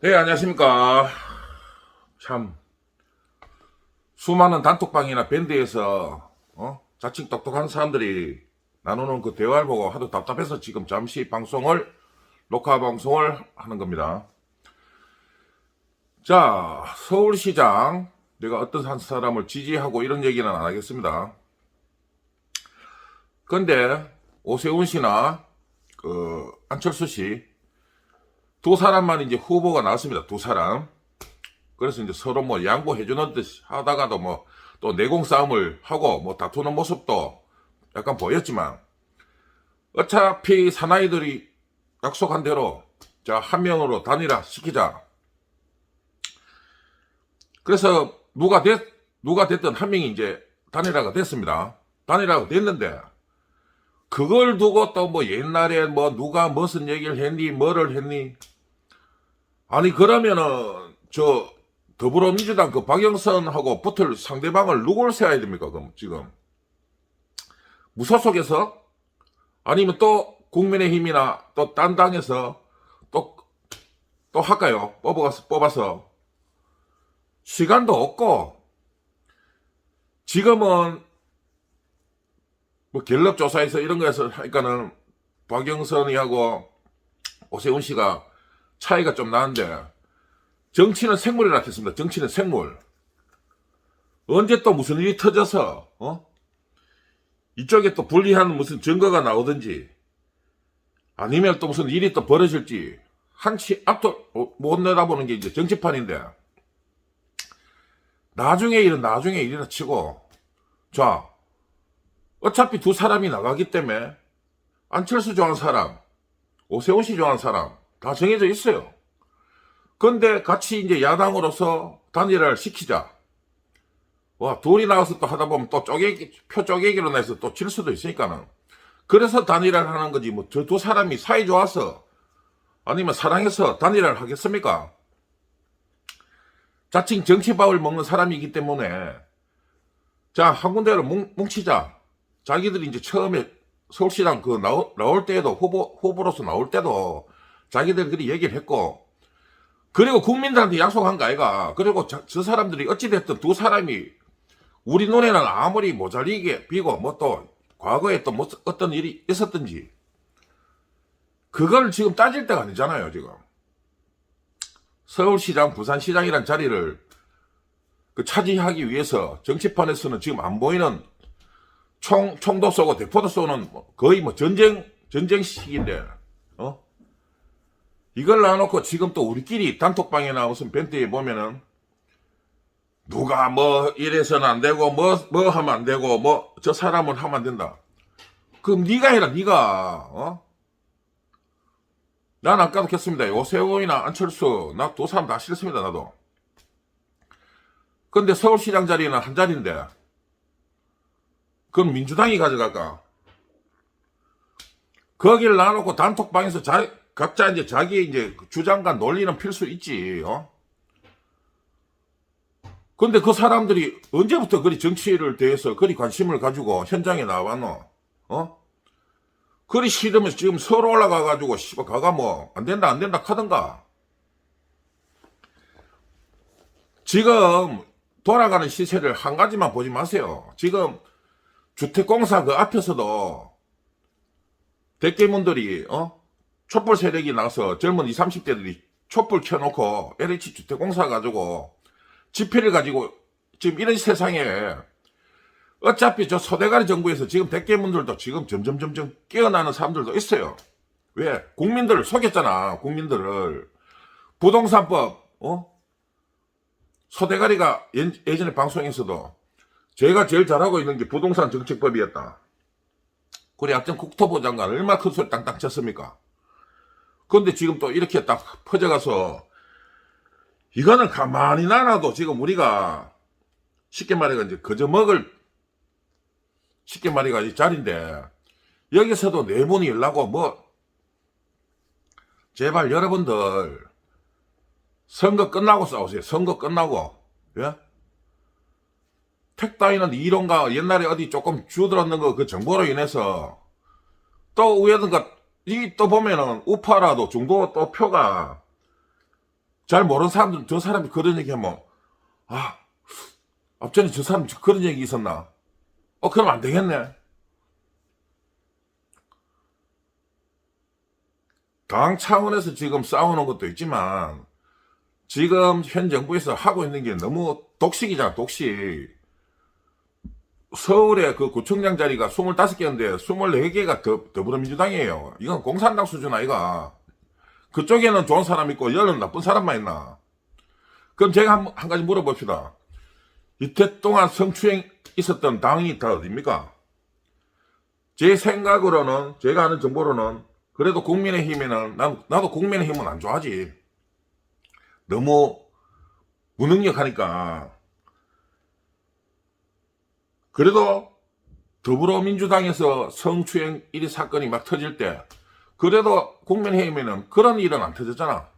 네, 안녕하십니까. 참, 수많은 단톡방이나 밴드에서, 어? 자칭 똑똑한 사람들이 나누는 그 대화를 보고 하도 답답해서 지금 잠시 방송을, 녹화 방송을 하는 겁니다. 자, 서울시장, 내가 어떤 한 사람을 지지하고 이런 얘기는 안 하겠습니다. 근데, 오세훈 씨나, 그, 안철수 씨, 두 사람만 이제 후보가 나왔습니다. 두 사람. 그래서 이제 서로 뭐 양보해 주는 듯 하다가도 뭐 또 내공 싸움을 하고 뭐 다투는 모습도 약간 보였지만 어차피 사나이들이 약속한 대로 자, 한 명으로 단일화 시키자. 그래서 누가 됐, 누가 됐든 한 명이 이제 단일화가 됐습니다. 단일화가 됐는데 그걸 두고 또 뭐 옛날에 뭐 누가 무슨 얘기를 했니, 뭐를 했니. 아니, 그러면은, 저, 더불어민주당 그 박영선하고 붙을 상대방을 누굴 세워야 됩니까, 그럼, 지금? 무소속에서? 아니면 또 국민의힘이나 또 딴 당에서 또, 또 할까요? 뽑아서, 뽑아서. 시간도 없고, 지금은 뭐 갤럽 조사에서 이런 거에서 하니까는 박영선이하고 오세훈 씨가 차이가 좀 나는데 정치는 생물이라 했습니다. 정치는 생물. 언제 또 무슨 일이 터져서 어? 이쪽에 또 불리한 무슨 증거가 나오든지 아니면 또 무슨 일이 또 벌어질지 한치 앞도 못 내다보는 게 이제 정치판인데 나중에 일은 나중에 일이라 치고 자 어차피 두 사람이 나가기 때문에 안철수 좋아하는 사람, 오세훈 씨 좋아하는 사람 다 정해져 있어요. 근데 같이 이제 야당으로서 단일화를 시키자. 와, 둘이 나와서 또 하다 보면 또 쪼개기, 표 쪼개기로 내서 또 질 수도 있으니까는. 그래서 단일화를 하는 거지. 뭐, 저 두 사람이 사이 좋아서 아니면 사랑해서 단일화를 하겠습니까? 자칭 정치밥을 먹는 사람이기 때문에 자, 한 군데로 뭉, 뭉치자. 자기들이 이제 처음에 서울시장 그 나올, 나올 때에도 후보, 후보로서 나올 때도 자기들끼리 얘기를 했고, 그리고 국민들한테 약속한 거 아이가. 그리고 저, 저 사람들이 어찌됐든 두 사람이 우리 눈에는 아무리 모자리게 비고 뭐 또 과거에 또 뭐 어떤 일이 있었든지 그걸 지금 따질 때가 아니잖아요, 지금. 서울시장, 부산시장이란 자리를 그 차지하기 위해서 정치판에서는 지금 안 보이는 총, 총도 쏘고 대포도 쏘는 뭐 거의 뭐 전쟁, 전쟁 시기인데, 어? 이걸 놔놓고 지금 또 우리끼리 단톡방이나 무슨 밴드에 보면은 누가 뭐 이래서는 안 되고 뭐, 뭐 하면 안 되고 뭐 저 사람은 하면 안 된다. 그럼 네가 해라, 네가 어? 난 아까도 했습니다. 오세훈이나 안철수, 나 두 사람 다 싫습니다, 나도. 근데 서울시장 자리는 한 자리인데, 그럼 민주당이 가져갈까? 거기를 놔놓고 단톡방에서 자, 각자 이제 자기 이제 주장과 논리는 필수 있지, 어? 근데 그 사람들이 언제부터 그리 정치를 대해서 그리 관심을 가지고 현장에 나왔노? 어? 그리 싫으면 지금 서로 올라가가지고, 씨발, 가가 뭐, 안 된다, 안 된다, 카든가. 지금 돌아가는 시세를 한 가지만 보지 마세요. 지금 주택공사 그 앞에서도 대깨문들이 어 촛불 세력이 나서 젊은 20, 30대들이 촛불 켜놓고 LH 주택공사 가지고 집회를 가지고 지금 이런 세상에 어차피 저 소대가리 정부에서 지금 대깨문들도 지금 점점 점점 깨어나는 사람들도 있어요. 왜? 국민들을 속였잖아. 국민들을 부동산법 어 소대가리가 예- 예전에 방송에서도 제가 제일 잘하고 있는 게 부동산 정책법이었다. 그래, 약전 국토부 장관 얼마나 큰 소리 땅땅 쳤습니까? 그런데 지금 또 이렇게 딱 퍼져가서 이거는 가만히 놔놔도 지금 우리가 쉽게 말해가 이제 그저 먹을 쉽게 말해가 이 자리인데 여기서도 내분이 일라고 뭐 제발 여러분들 선거 끝나고 싸우세요. 선거 끝나고 예? 택 따위는 이론가 옛날에 어디 조금 주들었는 거 그 정보로 인해서 또 위에든가 이 또 보면은 우파라도 중도 또 표가 잘 모르는 사람들은 저 사람이 그런 얘기 하면, 아, 앞전에 저 사람 그런 얘기 있었나? 어, 그럼 안 되겠네. 당 차원에서 지금 싸우는 것도 있지만, 지금 현 정부에서 하고 있는 게 너무 독식이잖아, 독식. 서울에 그 구청장 자리가 25개인데 24개가 더, 더불어민주당이에요. 이건 공산당 수준 아이가. 그쪽에는 좋은 사람 있고 여는 나쁜 사람만 있나. 그럼 제가 한, 한 가지 물어봅시다. 이태 동안 성추행 있었던 당이 다 어딥니까? 제 생각으로는, 제가 아는 정보로는, 그래도 국민의힘에는, 난, 나도 국민의힘은 안 좋아하지. 너무 무능력하니까. 그래도 더불어민주당에서 성추행 1위 사건이 막 터질 때, 그래도 국민의힘에는 그런 일은 안 터졌잖아.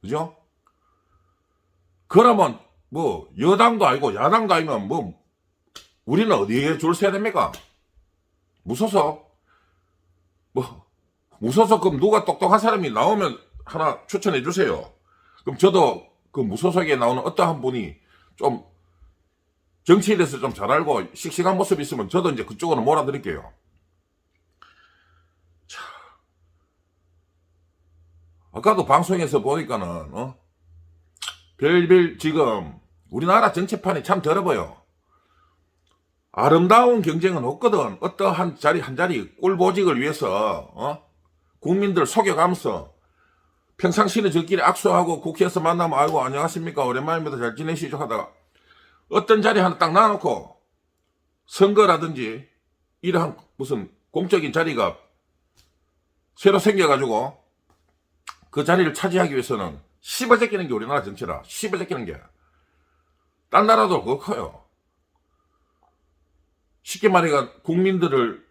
그죠? 그러면 뭐 여당도 아니고 야당도 아니면 뭐 우리는 어디에 줄 서야 됩니까? 무소속 뭐 무소속 그럼 누가 똑똑한 사람이 나오면 하나 추천해 주세요. 그럼 저도 그 무소속에 나오는 어떠한 분이 좀 정치에 대해서 좀 잘 알고 씩씩한 모습이 있으면 저도 이제 그쪽으로 몰아드릴게요. 자, 아까도 방송에서 보니까는 어? 별별 지금 우리나라 정치판이 참 더러워요. 아름다운 경쟁은 없거든. 어떠한 자리 한 자리 꿀보직을 위해서 어? 국민들 속여가면서 평상시에 저끼리 악수하고 국회에서 만나면 아이고 안녕하십니까 오랜만입니다 잘 지내시죠 하다가 어떤 자리 하나 딱 놔놓고 선거라든지 이러한 무슨 공적인 자리가 새로 생겨가지고 그 자리를 차지하기 위해서는 씹어 제끼는 게 우리나라 정치라. 씹어 제끼는 게. 딴 나라도 그거 커요. 쉽게 말해가 국민들을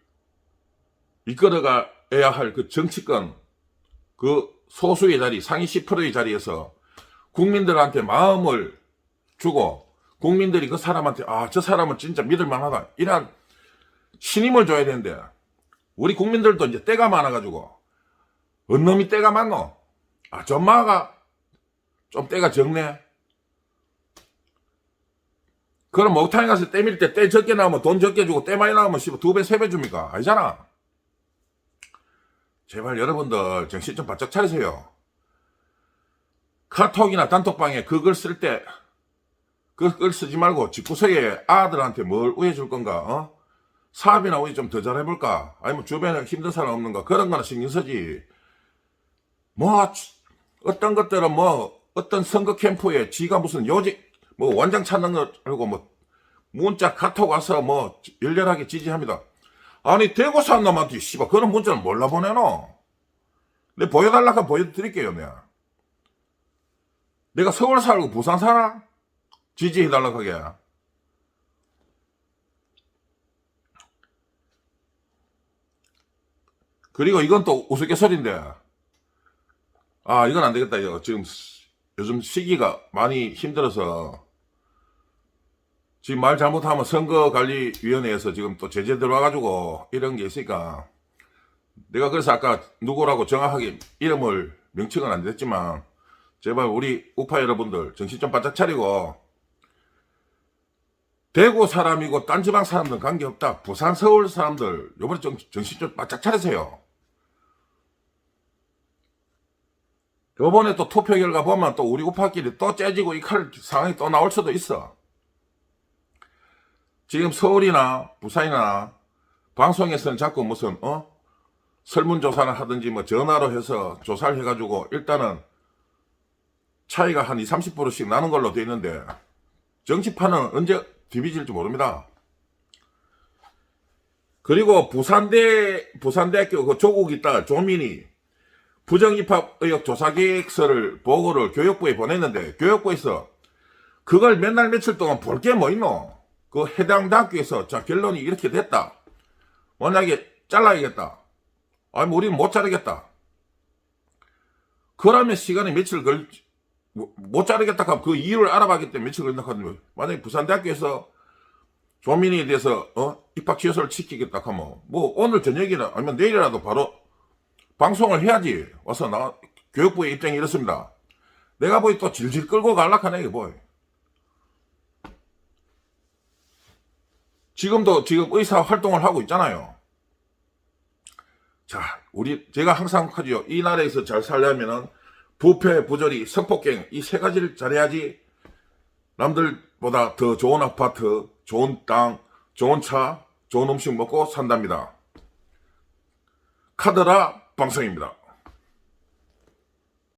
이끌어가야 할 그 정치권 그 소수의 자리 상위 10%의 자리에서 국민들한테 마음을 주고 국민들이 그 사람한테 아 저 사람은 진짜 믿을만하다. 이런 신임을 줘야 되는데 우리 국민들도 이제 때가 많아가지고 어느 놈이 때가 많노? 아 전마가 좀 때가 적네. 그럼 목탕에 가서 때 밀 때 때 적게 나오면 돈 적게 주고 때 많이 나오면 두배 세 배 줍니까? 아니잖아. 제발 여러분들 정신 좀 바짝 차리세요. 카톡이나 단톡방에 그걸 쓸때 그걸 쓰지 말고 집구석에 아들한테 뭘 우해줄 건가 어? 사업이나 우리 좀 더 잘해볼까 아니면 주변에 힘든 사람 없는가 그런 거나 신경 쓰지 뭐 어떤 것들은 뭐 어떤 선거 캠프에 지가 무슨 요직 뭐 원장 찾는 거 알고 뭐 문자 카톡 와서 뭐 열렬하게 지지합니다. 아니 대구 산 놈한테 씨발 그런 문자를 몰라 보내노? 내 보여달라고 보여드릴게요 내가. 내가 서울 살고 부산 살아? 지지해달라고 하게. 그리고 이건 또 우스갯소리인데. 아 이건 안 되겠다 이거. 지금 요즘 시기가 많이 힘들어서. 지금 말 잘못하면 선거관리위원회에서 지금 또 제재 들어와가지고 이런 게 있으니까. 내가 그래서 아까 누구라고 정확하게 이름을 명칭은 안 됐지만 제발 우리 우파 여러분들 정신 좀 바짝 차리고 대구 사람이고 딴 지방 사람들 관계없다. 부산 서울 사람들 요번에 좀 정신 좀 바짝 차리세요. 요번에 또 투표 결과 보면 또 우리 우파끼리 또 째지고 이 칼 상황이 또 나올 수도 있어. 지금 서울이나 부산이나 방송에서는 자꾸 무슨 어? 설문조사를 하든지 뭐 전화로 해서 조사를 해가지고 일단은 차이가 한 20, 30%씩 나는 걸로 돼 있는데 정치판은 언제 뒤비질지 모릅니다. 그리고 부산대 부산대학교 그 조국이 딸 조민이 부정입학 의혹 조사 계획서를 보고를 교육부에 보냈는데 교육부에서 그걸 몇 날 며칠 동안 볼 게 뭐 있노? 그 해당 대학교에서 자 결론이 이렇게 됐다. 만약에 잘라야겠다. 아니 뭐 우리는 못 자르겠다. 그러면 시간이 며칠 걸, 뭐, 못 자르겠다 하면 그 이유를 알아봤기 때문에 며칠 걸린다 하면 만약에 부산대학교에서 조민이에 대해서 어 입학 취소를 시키겠다 하면 뭐 오늘 저녁이나 아니면 내일이라도 바로 방송을 해야지 와서 나 교육부의 입장이 이렇습니다. 내가 보기 또 질질 끌고 갈락하네, 이거 뭐. 지금도 지금 의사 활동을 하고 있잖아요. 자, 우리, 제가 항상 하지요. 이 나라에서 잘 살려면은 부패, 부조리, 성폭행, 이 세 가지를 잘해야지 남들보다 더 좋은 아파트, 좋은 땅, 좋은 차, 좋은 음식 먹고 산답니다. 카드라 방송입니다.